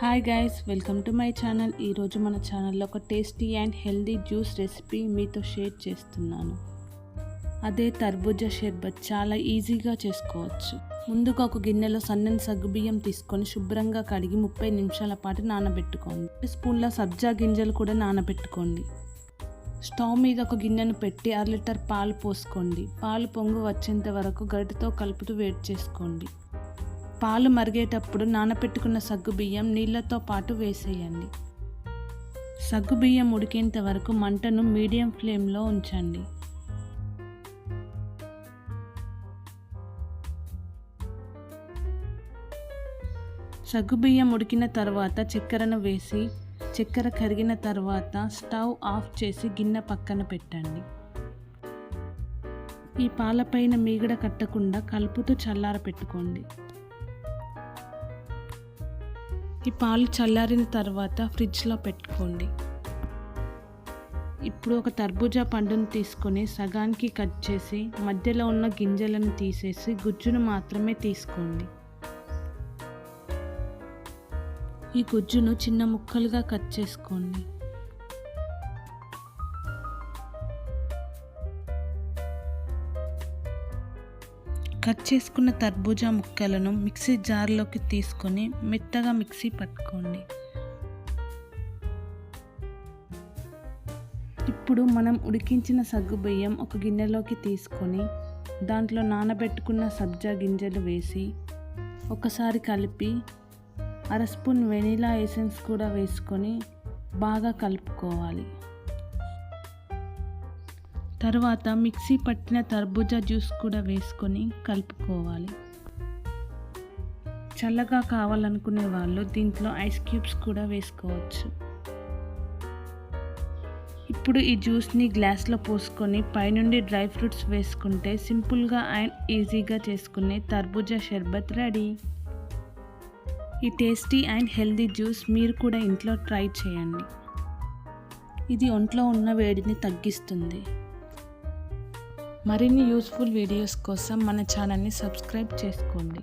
Hi guys welcome to my channel ఈరోజు మన ఛానల్లో ఒక tasty and healthy juice recipe మీతో షేర్ చేస్తున్నాను. అదే తర్బూజా షర్బత్ చాలా ఈజీగా చేసుకోవచ్చు. ముందుగా ఒక గిన్నెలో సన్నని సగ్గుబియ్యం తీసుకొని శుభ్రంగా కడిగి ముప్పై నిమిషాల పాటు నానబెట్టుకోండి. స్పూన్ల సబ్జా గింజలు కూడా నానబెట్టుకోండి. స్టవ్ మీద ఒక గిన్నెను పెట్టి అర లీటర్ పాలు పోసుకోండి. పాలు పొంగు వచ్చేంత వరకు గరిటతో కలుపుతూ వేడి చేసుకోండి. పాలు మరిగేటప్పుడు నానపెట్టుకున్న సగ్గుబియ్యం నీళ్ళతో పాటు వేసేయండి. సగ్గుబియ్యం ఉడికేంత వరకు మంటను మీడియం ఫ్లేమ్లో ఉంచండి. సగ్గుబియ్యం ఉడికిన తర్వాత చక్కెరను వేసి చక్కెర కరిగిన తర్వాత స్టవ్ ఆఫ్ చేసి గిన్నె పక్కన పెట్టండి. ఈ పాలపైన మీగడ కట్టకుండా కలుపుతూ చల్లార పెట్టుకోండి ఈ పాలు చల్లారిన తర్వాత ఫ్రిడ్జ్లో పెట్టుకోండి. ఇప్పుడు ఒక తర్బూజా పండును తీసుకొని సగానికి కట్ చేసి మధ్యలో ఉన్న గింజలను తీసేసి గుజ్జును మాత్రమే తీసుకోండి. ఈ గుజ్జును చిన్న ముక్కలుగా కట్ చేసుకోండి. కట్ చేసుకున్న తర్బూజా ముక్కలను మిక్సీ జార్లోకి తీసుకొని మెత్తగా మిక్సీ పట్టుకోండి. ఇప్పుడు మనం ఉడికించిన సగ్గు బియ్యం ఒక గిన్నెలోకి తీసుకొని దాంట్లో నానబెట్టుకున్న సబ్జా గింజలు వేసి ఒకసారి కలిపి అర స్పూన్ వెనీలా ఎసెన్స్ కూడా వేసుకొని బాగా కలుపుకోవాలి. తర్వాత మిక్సీ పట్టిన తర్బూజా జ్యూస్ కూడా వేసుకొని కలుపుకోవాలి. చల్లగా కావాలనుకునే వాళ్ళు దీంట్లో ఐస్ క్యూబ్స్ కూడా వేసుకోవచ్చు. ఇప్పుడు ఈ జ్యూస్ని గ్లాస్లో పోసుకొని పైనుండి డ్రై ఫ్రూట్స్ వేసుకుంటే సింపుల్గా అండ్ ఈజీగా చేసుకునే తర్బూజా షర్బత్ రెడీ. ఈ టేస్టీ అండ్ హెల్దీ జ్యూస్ మీరు కూడా ఇంట్లో ట్రై చేయండి. ఇది ఒంట్లో ఉన్న వేడిని తగ్గిస్తుంది. మరిన్ని యూస్ఫుల్ వీడియోస్ కోసం మన ఛానల్ని సబ్స్క్రైబ్ చేసుకోండి.